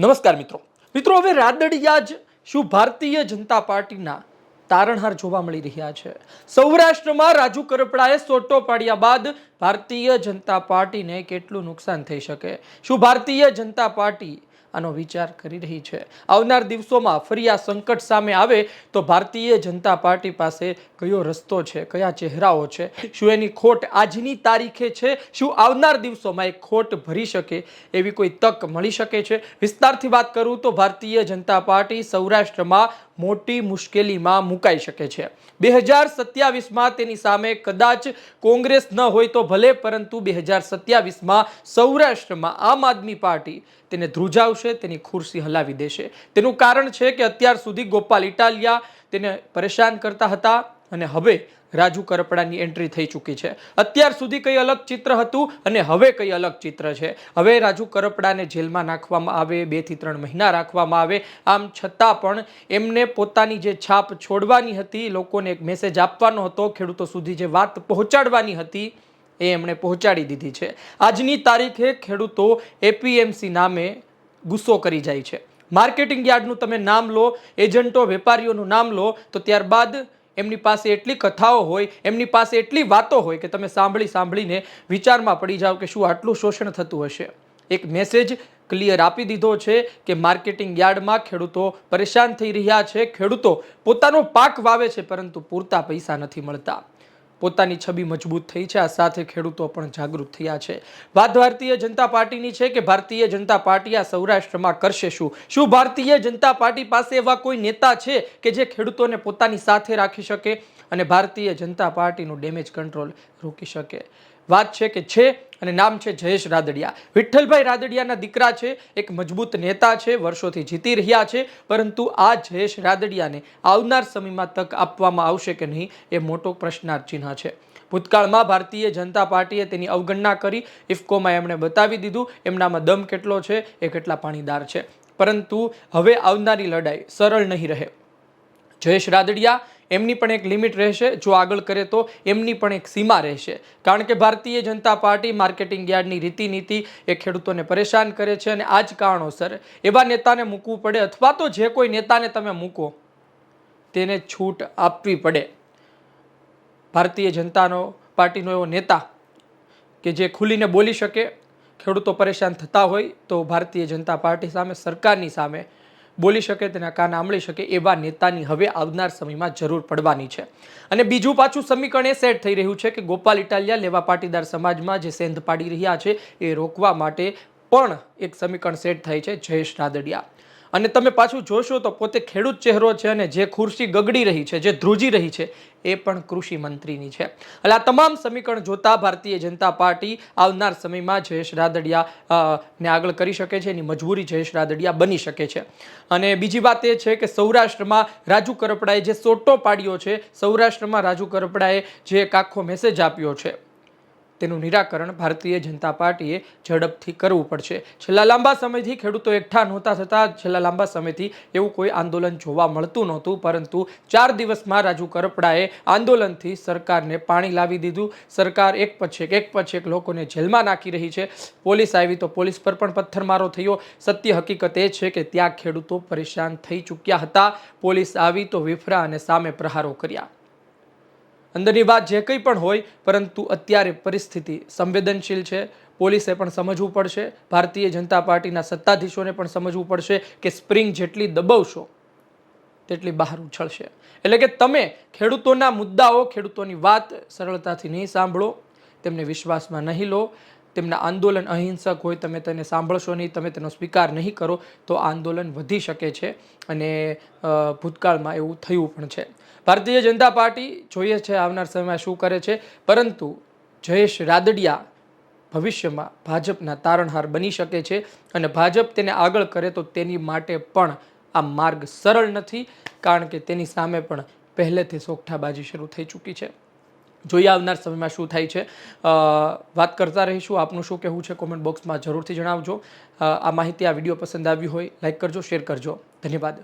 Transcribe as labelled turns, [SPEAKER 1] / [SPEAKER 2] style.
[SPEAKER 1] નમસ્કાર મિત્રો. મિત્રો, હવે રાદડિયા જ શું ભારતીય જનતા પાર્ટીના તારણહાર જોવા મળી રહ્યા છે. સૌરાષ્ટ્રમાં રાજુ કરપડાએ સોટો પાડ્યા બાદ ભારતીય જનતા પાર્ટીને કેટલું નુકસાન થઈ શકે? શું ભારતીય જનતા પાર્ટી આનો વિચાર કરી રહી છે. આવનાર દિવસોમાં ફરી આ સંકટ સામે આવે તો ભારતીય જનતા પાર્ટી પાસે કયો રસ્તો છે, કયા ચહેરાઓ છે, શું એની ખોટ આજની તારીખે છે, શું આવનાર દિવસોમાં એ ખોટ ભરી શકે એવી કોઈ તક મળી શકે છે? વિસ્તારથી વાત કરું તો ભારતીય જનતા પાર્ટી સૌરાષ્ટ્રમાં મોટી મુશ્કેલીમાં મુકાઈ શકે છે. બે હજાર સત્યાવીસમાં તેની સામે કદાચ કોંગ્રેસ ન હોય તો ભલે, પરંતુ બે હજાર સત્યાવીસમાં સૌરાષ્ટ્રમાં આમ આદમી પાર્ટી તેને ધ્રુજાવશે, તેની ખુરશી હલાવી દેશે. તેનું કારણ છે કે અત્યાર સુધી ગોપાલ ઇટાલિયા તેને પરેશાન કરતા હતા અને હવે રાજુ કરપડાની એન્ટ્રી થઈ ચૂકી છે. અત્યાર સુધી કઈ અલગ ચિત્ર હતું અને હવે કઈ અલગ ચિત્ર છે. હવે રાજુ કરપડાને જેલમાં નાખવામાં આવે, બેથી ત્રણ મહિના રાખવામાં આવે. આમ છતાં પણ એમને પોતાની જે છાપ છોડવાની હતી, લોકોને એક મેસેજ આપવાનો હતો, ખેડૂતો સુધી જે વાત પહોંચાડવાની હતી એ એમણે પહોંચાડી દીધી છે. આજની તારીખે ખેડૂતો એપીએમસી નામે ગુસ્સો કરી જાય છે. માર્કેટિંગ યાર્ડનું તમે નામ લો, એજન્ટો, વેપારીઓનું નામ લો, તો ત્યારબાદ એમની પાસે એટલી કથાઓ હોય, એમની પાસે એટલી વાતો હોય કે તમે સાંભળી સાંભળીને વિચારમાં પડી જાઓ કે શું આટલું શોષણ થતું હશે. એક મેસેજ ક્લિયર આપી દીધો છે કે માર્કેટિંગ યાર્ડમાં ખેડૂતો પરેશાન થઈ રહ્યા છે. ખેડૂતો પોતાનો પાક વાવે છે, પરંતુ પૂરતા પૈસા નથી મળતા. પોતાની છબી મજબૂત થઈ છે. આ સાથે ખેડૂતો પણ જાગૃત થયા છે. વાત ભારતીય જનતા પાર્ટીની છે કે ભારતીય જનતા પાર્ટી આ સૌરાષ્ટ્રમાં કરશે શું? શું ભારતીય જનતા પાર્ટી પાસે એવા કોઈ નેતા છે કે જે ખેડૂતોને પોતાની સાથે રાખી શકે અને ભારતીય જનતા પાર્ટીનું ડેમેજ કંટ્રોલ રોકી શકે? વાત છે કે છે અને નામ છે જયેશ રાદડિયા. વિઠ્ઠલભાઈ રાદડિયાના દીકરા છે, એક મજબૂત નેતા છે, વર્ષોથી જીતી રહ્યા છે, પરંતુ આ જયેશ રાદડિયાને આવનાર સમયમાં તક આપવામાં આવશે કે નહીં એ મોટો પ્રશ્નાર્થ ચિહ્ન છે. ભૂતકાળમાં ભારતીય જનતા પાર્ટીએ તેની અવગણના કરી, ઇફકોમાં એમણે બતાવી દીધું, એમનામાં દમ કેટલો છે એ કેટલા પાણીદાર છે. પરંતુ હવે આવનારી લડાઈ સરળ નહીં રહે. જયેશ રાદડિયા, એમની પણ એક લિમિટ રહેશે. જો આગળ કરે તો એમની પણ એક સીમા રહેશે. કારણ કે ભારતીય જનતા પાર્ટી માર્કેટિંગ યાર્ડની રીતિ નીતિ એ ખેડૂતોને પરેશાન કરે છે અને આ જ કારણોસર એવા નેતાને મૂકવું પડે અથવા તો જે કોઈ નેતાને તમે મૂકો, તેને છૂટ આપવી પડે. ભારતીય જનતાનો, પાર્ટીનો એવો નેતા કે જે ખુલીને બોલી શકે, ખેડૂતો પરેશાન થતા હોય તો ભારતીય જનતા પાર્ટી સામે, સરકારની સામે બોલી શકે, તેના કાન આંબળી શકે એવા નેતાની હવે આવનાર સમયમાં જરૂર પડવાની છે. અને બીજું પાછું સમીકરણ એ સેટ થઈ રહ્યું છે કે ગોપાલ ઇટાલિયા લેવા પાટીદાર સમાજમાં જે સેંધ પાડી રહ્યા છે એ રોકવા માટે પણ એક સમીકરણ સેટ થાય છે જયેશ રાદડિયા. અને તમે પાછું જોશો તો પોતે ખેડૂત ચહેરો છે અને જે ખુરશી ગગડી રહી છે, જે ધ્રુજી રહી છે, એ પણ કૃષિ મંત્રીની છે. એટલે આ તમામ સમીકરણ જોતા ભારતીય જનતા પાર્ટી આવનાર સમયમાં જયેશ રાદડિયા ને આગળ કરી શકે છે, એની મજબૂરી જયેશ રાદડિયા બની શકે છે. અને બીજી વાત એ છે કે સૌરાષ્ટ્રમાં રાજુ કરપડાએ જે સોટો પાડ્યો છે, સૌરાષ્ટ્રમાં રાજુ કરપડાએ જે એક આખો મેસેજ આપ્યો છે. તેનું નિરાકરણ ભારતીય જનતા પાર્ટીએ ઝડપથી કરવું પડશે. છેલ્લા લાંબા સમયથી ખેડૂતો એકઠા નહોતા થતા. છેલ્લા લાંબા સમયથી એવું કોઈ આંદોલન જોવા મળતું નહોતું, પરંતુ ચાર દિવસમાં રાજુ કરપડાએ આંદોલનથી સરકારને પાણી લાવી દીધું. સરકાર એક પછી એક એક પછી એક લોકોને જેલમાં નાખી રહી છે. પોલીસ આવી તો પોલીસ પર પણ પથ્થરમારો થયો. સત્ય હકીકત એ છે કે ત્યાં ખેડૂતો પરેશાન થઈ ચૂક્યા હતા. પોલીસ આવી તો વિફરા અને સામે પ્રહારો કર્યા. અંદરની વાત જે કંઈ પણ હોય, પરંતુ અત્યારે પરિસ્થિતિ સંવેદનશીલ છે. પોલીસે પણ સમજવું પડશે. ભારતીય જનતા પાર્ટીના સત્તાધીશોને પણ સમજવું પડશે કે સ્પ્રિંગ જેટલી દબાવશો, તેટલી બહાર ઉછળશે. એટલે કે તમે ખેડૂતોના મુદ્દાઓ, ખેડૂતોની વાત સરળતાથી નહીં સાંભળો, તેમને વિશ્વાસમાં નહીં લો. તેમના આંદોલન અહિંસક હોય, તમે તેને સાંભળશો નહીં, તમે તેનો સ્વીકાર નહીં કરો, તો આંદોલન વધી શકે છે અને ભૂતકાળમાં એવું થયું પણ છે. ભારતીય જનતા પાર્ટી જોઈએ છે આવનાર સમયમાં શું કરે છે, પરંતુ જયેશ રાદડિયા ભવિષ્યમાં ભાજપના તારણહાર બની શકે છે અને ભાજપ તેને આગળ કરે તો તેની માટે પણ આ માર્ગ સરળ નથી, કારણ કે તેની સામે પણ પહેલેથી સોગઠાબાજી શરૂ થઈ ચૂકી છે. જોઈએ આવનાર સમયમાં શું થાય છે. વાત કરતા રહીશું આપનું શું કહેવું છે કોમેન્ટ બોક્સમાં જરૂરથી જણાવજો. આ માહિતી આ વીડિયો પસંદ આવી હોય, લાઈક કરજો, શેર કરજો. ધન્યવાદ.